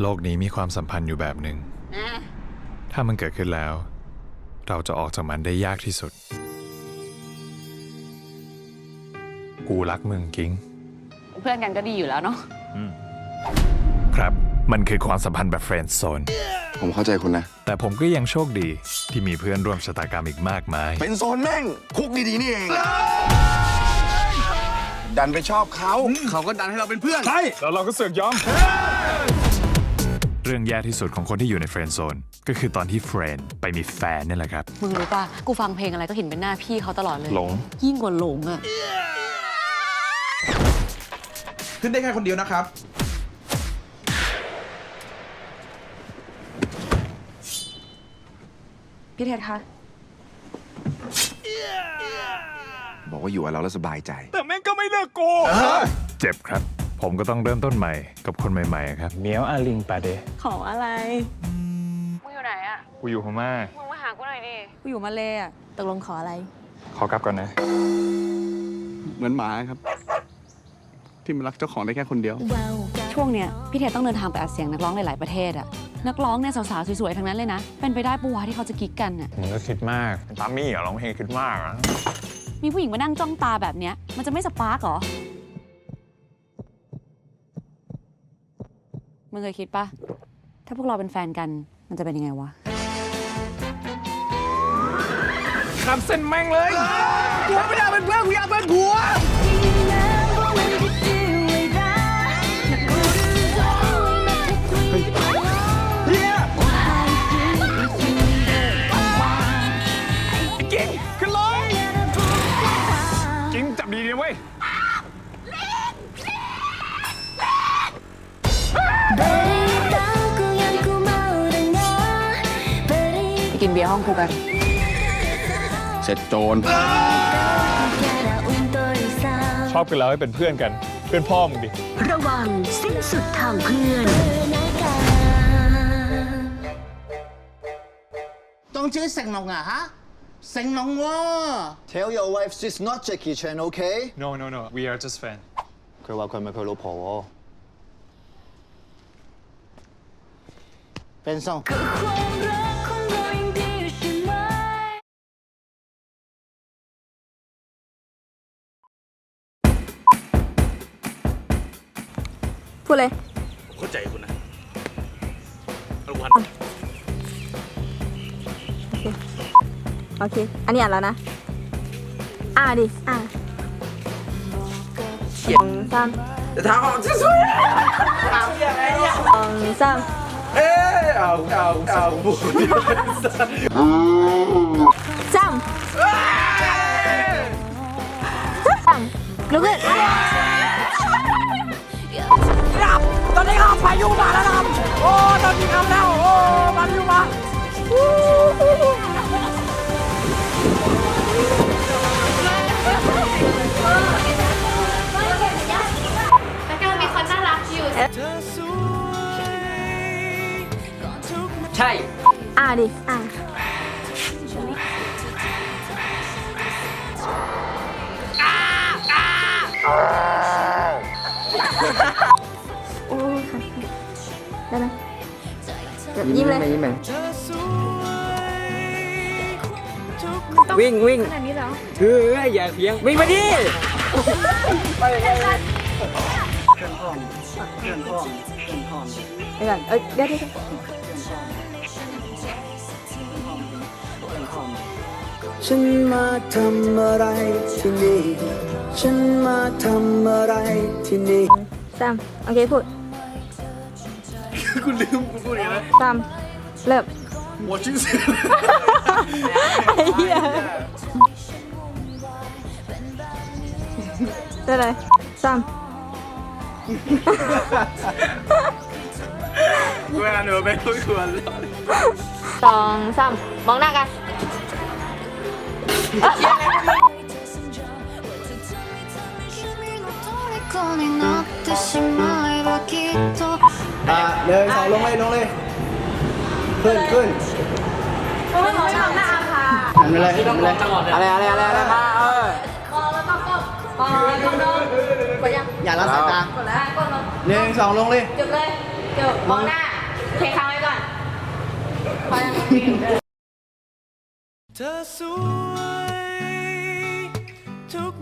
โลกนี้มีความสัมพันธ์อยู่แบบหนึ่ง ถ้ามันเกิดขึ้นแล้ว เราจะออกจากมันได้ยากที่สุด กูรักมึงกิ้ง เพื่อนกันก็ดีอยู่แล้วเนาะครับ มันคือความสัมพันธ์แบบเฟรนด์โซน ผมเข้าใจคุณนะ แต่ผมก็ยังโชคดีที่มีเพื่อนร่วมชะตากรรมอีกมากมาย เป็นโซนแม่ง คุกดีๆนี่เอง ดันไปชอบเขา เขาก็ดันให้เราเป็นเพื่อน ใช่ แล้วเราก็เสือกยอม เรื่องแย่ที่สุดของคนที่อยู่ในเฟรนด์โซน ก็คือตอนที่เฟรนด์ไปมีแฟนนี่แหละครับ มึงรู้ป่ะ กูฟังเพลงอะไรก็เห็นเป็นหน้าพี่เขาตลอดเลย หลง ยิ่งกว่าหลงอะขึ้นได้แค่คนเดียวนะครับ พี่เทศคะ บอกว่าอยู่กับเราแล้วสบายใจ แต่แม่งก็ไม่เลิกโก เจ็บครับ ผมก็ต้องเริ่มต้นใหม่กับคนใหม่ๆครับ เมียวอาลิงปาเดขออะไร มึงอยู่ไหนอะกูอยู่พม่ามึงมาหากูหน่อยดิ กูอยู่มาเลยอะตกลงขออะไร ขอกลับก่อนนะ เหมือนหมาครับ ที่มันรักเจ้าของได้แค่คนเดียว ช่วงเนี้ยพี่เทศต้องเดินทางไปอัดเสียงนักร้องหลาย ๆ ประเทศอะนักร้องเนี่ยสาวๆสวย ๆ ทั้งนั้นเลยนะ เป็นไปได้ปะวะที่เขาจะกิ๊กกันอะมึงก็คิดมากตามมี่เหรอร้องเพลงคิดมากอะมีผู้หญิงมานั่งจ้องตาแบบเนี้ยมันจะไม่สปาร์กเหรอ มึงเคยคิดปะถ้าพวกเราเป็นแฟนกันมันจะเป็นยังไงวะข้ามเส้นแม่งเลยจ กินเบียร์ห้องกูกัน เสร็จโจร ชอบกันแล้วให้เป็นเพื่อนกัน เพื่อนพ่อมึงดิ ระวังสิ้นสุดทางเพื่อน ต้องชื่อเซ็งนงอะฮะเซ็งนงเวอร์ Tell your wife she's not Jackie Chan, okay? no no no we are just fan 佢话佢系咪佢老婆喎？ เป็นทร พูดเลยเข้าใจคุณนะโอเค อันนี้อ่านแล้วนะ อ่าดิ อ่าสองสามจะทางออกจะสวยสองสามเอ้ยเอาเอาเอาบุสามสามลุกขึ้น พายุมาแล้วนะครับ โอ้ตอนนี้ครับแล้ว โอ้พายุมาแล้วก็มีคนน่ารักอยู่ ใช่ อ่าดิ อ่าโอ้ ยิ้มเลย ยิ้มเลยวิ่งวิ่งขนาดนี้แล้วเฮ้ยอย่าเพียงวิ่งไปดิเดี๋ยวก่อนเอ้ยเดี๋ยวเดี๋ยวเดี๋ยวฉันมาทำอะไรที่นี่ ฉันมาทำอะไรที่นี่สาม โอเคพูด คุณลืมคุณพูดเองนะสามเริ่มหัวชิ้นเสไอ้เหี้ยได้เลยสามเวลาหนูไปคุยควรสองสามมองหน้ากัน อะเนึ่สองลงเลยลงเลยขึ้นขึ้นขึ้นะว่าเราชอบหน้าอาภขึ้นไปเลยขึ้นไปเลยอะไรอะไรอะไรอะไรมาเออคอแล้วก็ก็ปอนก็โดนกดยังอย่าละสายตากดแล้วกดลงหนึ่งสองลงเลยจบเลยจบมองหน้าเทค้างไว้ก่อนพอยังเธอสวยทุก